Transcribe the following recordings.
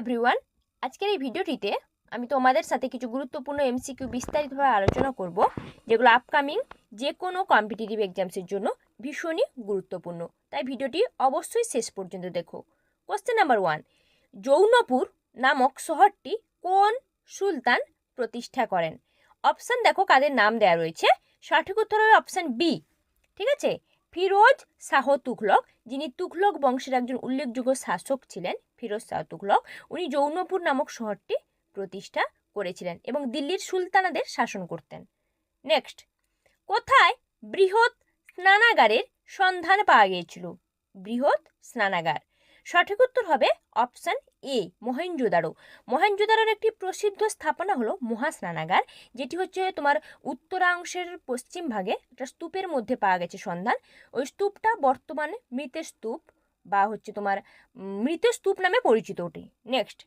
Everyone আজকের এই ভিডিওটিতে আমি তোমাদের সাথে কিছু গুরুত্বপূর্ণ এমসিকিউ বিস্তারিতভাবে আলোচনা করব, যেগুলো আপকামিং যে কোনো কম্পিটিটিভ এক্সামসের জন্য ভীষণই গুরুত্বপূর্ণ। তাই ভিডিওটি অবশ্যই শেষ পর্যন্ত দেখো। কোশ্চেন নাম্বার ওয়ান যৌনপুর নামক শহরটি কোন সুলতান প্রতিষ্ঠা করেন? অপশান দেখো, কাদের নাম দেওয়া রয়েছে। সঠিক উত্তর হবে অপশান বি ঠিক আছে? ফিরোজ শাহ তুঘলক, যিনি তুঘলক বংশের একজন উল্লেখযোগ্য শাসক ছিলেন, ফিরোজ শাহ তুঘলক, উনি যৌনপুর নামক শহরটি প্রতিষ্ঠা করেছিলেন এবং দিল্লির সুলতানাদের শাসন করতেন। নেক্সট কোথায় বৃহৎ স্নানাগারের সন্ধান পাওয়া গিয়েছিল? বৃহৎ স্নানাগার। সঠিক উত্তর হবে অপশান এ মহেঞ্জোদারো মহেঞ্জোদারোর একটি প্রসিদ্ধ স্থাপনা হলো মহাস্নানাগার, যেটি হচ্ছে তোমার উত্তরাংশের পশ্চিম ভাগে একটা স্তূপের মধ্যে পাওয়া গেছে সন্ধান। ওই স্তূপটা বর্তমানে মৃতের স্তূপ বা হচ্ছে তোমার মৃত স্তূপ নামে পরিচিত ওটি। নেক্সট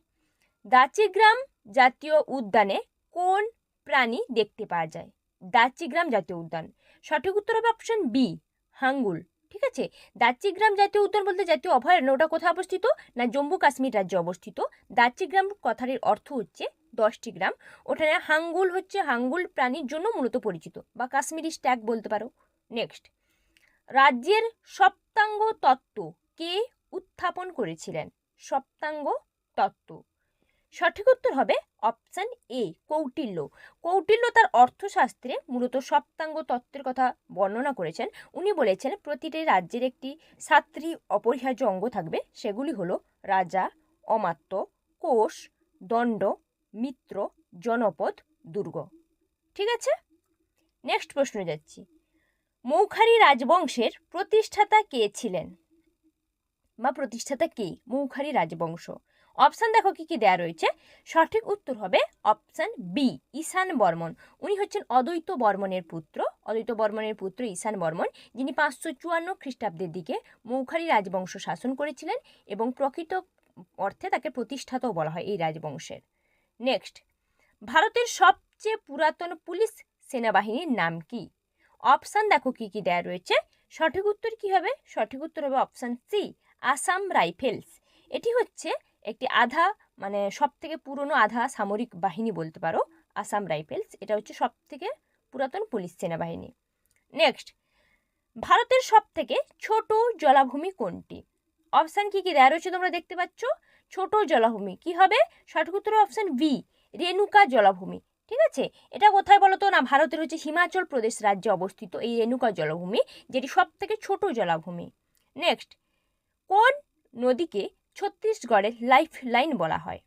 দাচিগ্রাম জাতীয় উদ্যানে কোন প্রাণী দেখতে পাওয়া যায়? দাচিগ্রাম জাতীয় উদ্যান। সঠিক উত্তর হবে অপশন বি, হাঙ্গুল। ঠিক আছে? দাচিগ্রাম জাতীয় উদ্যান বলতে জাতীয় অভয়ারণ্য, ওটা কোথায় অবস্থিত? না, জম্মু কাশ্মীর রাজ্যে অবস্থিত। দাচিগ্রাম কথাটির অর্থ হচ্ছে দশটি গ্রাম। ওখানে হাঙ্গুল হচ্ছে হাঙ্গুল প্রাণীর জন্য মূলত পরিচিত। বা কাশ্মীরি স্ট্যাগ বলতে পারো। নেক্সট রাজ্যের সপ্তাঙ্গ তত্ত্ব কে উত্থাপন করেছিলেন? সপ্তাঙ্গ তত্ত্ব। সঠিক উত্তর হবে অপশান এ, কৌটিল্য। কৌটিল্য তার অর্থশাস্ত্রে মূলত সপ্তাঙ্গ তত্ত্বের কথা বর্ণনা করেছেন। উনি বলেছেন, প্রতিটি রাজ্যের একটি সাতটি অপরিহার্য অঙ্গ থাকবে। সেগুলি হলো রাজা, অমাত্য, কোষ, দণ্ড, মিত্র, জনপদ, দুর্গ। ঠিক আছে? নেক্সট প্রশ্ন যাচ্ছি। মৌখারি রাজবংশের প্রতিষ্ঠাতা কে ছিলেন? বা প্রতিষ্ঠাতা কে? মৌখারি রাজবংশ। অপশান দেখো কি কি দেয়া রয়েছে। সঠিক উত্তর হবে অপশান বি ঈশান বর্মন। উনি হচ্ছেন অদ্বৈত বর্মনের পুত্র। অদ্বৈত বর্মনের পুত্র ঈশান বর্মন, যিনি পাঁচশো চুয়ান্ন খ্রিস্টাব্দের দিকে মৌখারি রাজবংশ শাসন করেছিলেন এবং প্রকৃত অর্থে তাকে প্রতিষ্ঠাতাও বলা হয় এই রাজবংশের। নেক্সট ভারতের সবচেয়ে পুরাতন পুলিশ সেনাবাহিনীর নাম কি? অপশান দেখো কি কি দেয়া রয়েছে। সঠিক উত্তর কি হবে? সঠিক উত্তর হবে অপশান সি আসাম রাইফেলস এটি হচ্ছে একটি আধা মানে সব থেকে পুরনো আধা সামরিক বাহিনী বলতে পারো, আসাম রাইফেলস। এটা হচ্ছে সব থেকে পুরাতন পুলিশ সেনাবাহিনী। নেক্সট, ভারতের সব থেকে ছোট জলাভূমি কোনটি? অপশান কি কি দেওয়া রয়েছে তোমরা দেখতে পাচ্ছ? ছোট জলাভূমি। কি হবে? সঠিক উত্তর অপশান বি, রেণুকা জলাভূমি। ঠিক আছে? এটা কোথায় বলো তো না, ভারতের হচ্ছে হিমাচল প্রদেশ রাজ্যে অবস্থিত এই রেণুকা জলাভূমি, যেটি সব থেকে ছোট জলাভূমি। নেক্সট, কোন নদীকে ছত্তিশগড়ের লাইফ লাইন বলা হয়।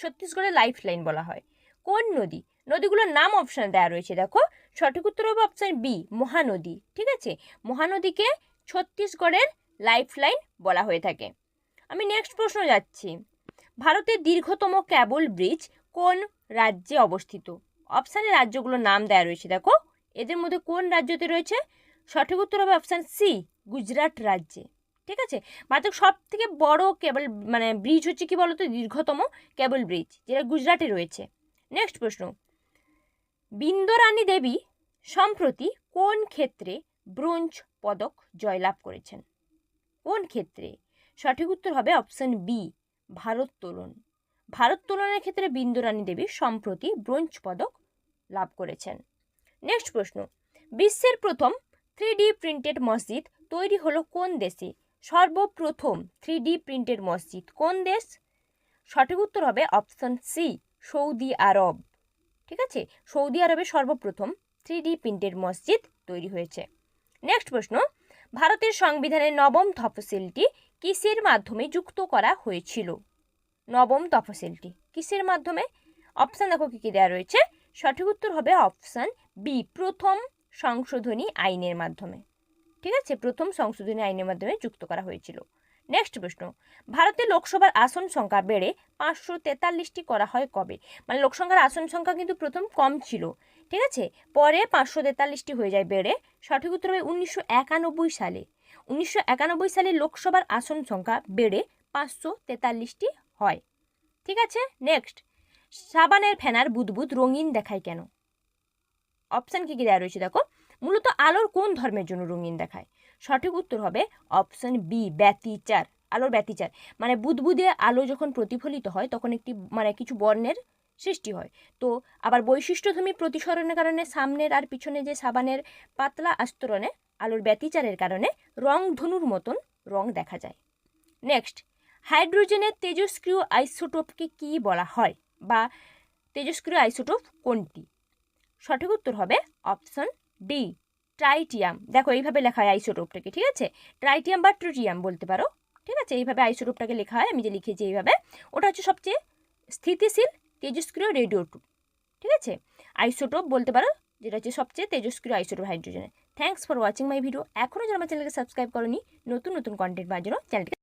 ছত্তিশগড়ের লাইফ লাইন বলা হয়। কোন নদী? নদীগুলোর নাম অপশান দেওয়া রয়েছে, দেখো। সঠিক উত্তর হবে অপশান বি মহানদী। ঠিক আছে? মহানদীকে ছত্তিশগড়ের লাইফ লাইন বলা হয়ে থাকে। আমি নেক্সট প্রশ্ন যাচ্ছি। ভারতের দীর্ঘতম ক্যাবল ব্রিজ কোন রাজ্যে অবস্থিত? অপশানে রাজ্যগুলোর নাম দেওয়া রয়েছে, দেখো। এদের মধ্যে কোন রাজ্যতে রয়েছে? সঠিক উত্তর হবে অপশান সি গুজরাট রাজ্যে। ঠিক আছে? ভারতের সব থেকে বড় কেবল মানে ব্রিজ হচ্ছে কি বলতো? দীর্ঘতম কেবল ব্রিজ যেটা গুজরাটে রয়েছে। নেক্সট প্রশ্ন। বিন্দরানী দেবী সম্প্রতি কোন ক্ষেত্রে ব্রোঞ্জ পদক জয়লাভ করেছেন? কোন ক্ষেত্রে? সঠিক উত্তর হবে অপশন বি ভারোত্তোলন ভারোত্তোলনের ক্ষেত্রে বিন্দুরানী দেবী সম্প্রতি ব্রোঞ্জ পদক লাভ করেছেন। নেক্সট প্রশ্ন। বিশ্বের প্রথম থ্রি ডি প্রিন্টেড মসজিদ তৈরি হলো কোন দেশে? সর্বপ্রথম থ্রি ডি প্রিন্টেড মসজিদ কোন দেশ? সঠিক উত্তর হবে অপশন সি, সৌদি আরব। ঠিক আছে? সৌদি আরবে সর্বপ্রথম থ্রি ডি প্রিন্টেড মসজিদ তৈরি হয়েছে। নেক্সট প্রশ্ন, ভারতের সংবিধানের নবম তফসিলটি কিসের মাধ্যমে যুক্ত করা হয়েছিল? নবম তফসিলটি কিসের মাধ্যমে? অপশান দেখো কী কী দেওয়া রয়েছে। সঠিক উত্তর হবে অপশান বি, প্রথম সংশোধনী আইনের মাধ্যমে। ঠিক আছে? প্রথম সংশোধনী আইনের মাধ্যমে যুক্ত করা হয়েছিল। নেক্সট প্রশ্ন, ভারতে লোকসভার আসন সংখ্যা বেড়ে পাঁচশো তেতাল্লিশটি করা হয় কবে? মানে লোকসংখ্যার আসন সংখ্যা কিন্তু প্রথম কম ছিল। ঠিক আছে? পরে পাঁচশো তেতাল্লিশটি হয়ে যায় বেড়ে। সঠিক উত্তর হবে উনিশশো একানব্বই সালে। উনিশশো একানব্বই সালে লোকসভার আসন সংখ্যা বেড়ে পাঁচশো তেতাল্লিশটি হয়। ঠিক আছে? নেক্সট সাবানের ফেনার বুদবুদ রঙিন দেখায় কেন? অপশান কী কী দেওয়া রয়েছে দেখো? মূলত আলোর কোন ধর্মের জন্য রঙিন দেখায়? সঠিক উত্তর হবে অপশন বি, ব্যতিচার। আলোর ব্যতিচার। মানে বুদবুদে আলো যখন প্রতিফলিত হয়, তখন একটি মানে কিছু বর্ণের সৃষ্টি হয়। তো আবার বৈশিষ্ট্যধর্মী প্রতিসরণের কারণে সামনের আর পিছনে যে সাবানের পাতলা আস্তরণে আলোর ব্যতিচারের কারণে রং ধনুর মতন রং দেখা যায়। নেক্সট, হাইড্রোজেনের তেজস্ক্রিয় আইসোটোপকে কি বলা হয়? বা তেজস্ক্রিয় আইসোটোপ কোনটি? সঠিক উত্তর হবে অপশন ডি, ট্রাইটিয়াম। দেখো, এইভাবে লেখা হয় আইসোটোপটাকে, ঠিক আছে? ট্রাইটিয়াম বা ট্রিটিয়াম বলতে পারো, ঠিক আছে? এইভাবে আইসোটোপটাকে লেখা হয়, আমি যে লিখেছি এইভাবে। ওটা হচ্ছে সবচেয়ে স্থিতিশীল তেজস্ক্রিয় রেডিওটোপ, ঠিক আছে? আইসোটোপ বলতে পারো, যেটা হচ্ছে সবচেয়ে তেজস্ক্রিয় আইসোটোপ হাইড্রোজেনের thanks for watching my video এখনও যারা আমার চ্যানেলকে সাবস্ক্রাইব করনি, নতুন নতুন কন্টেন্ট পাওয়ার জন্য চ্যানেলটিকে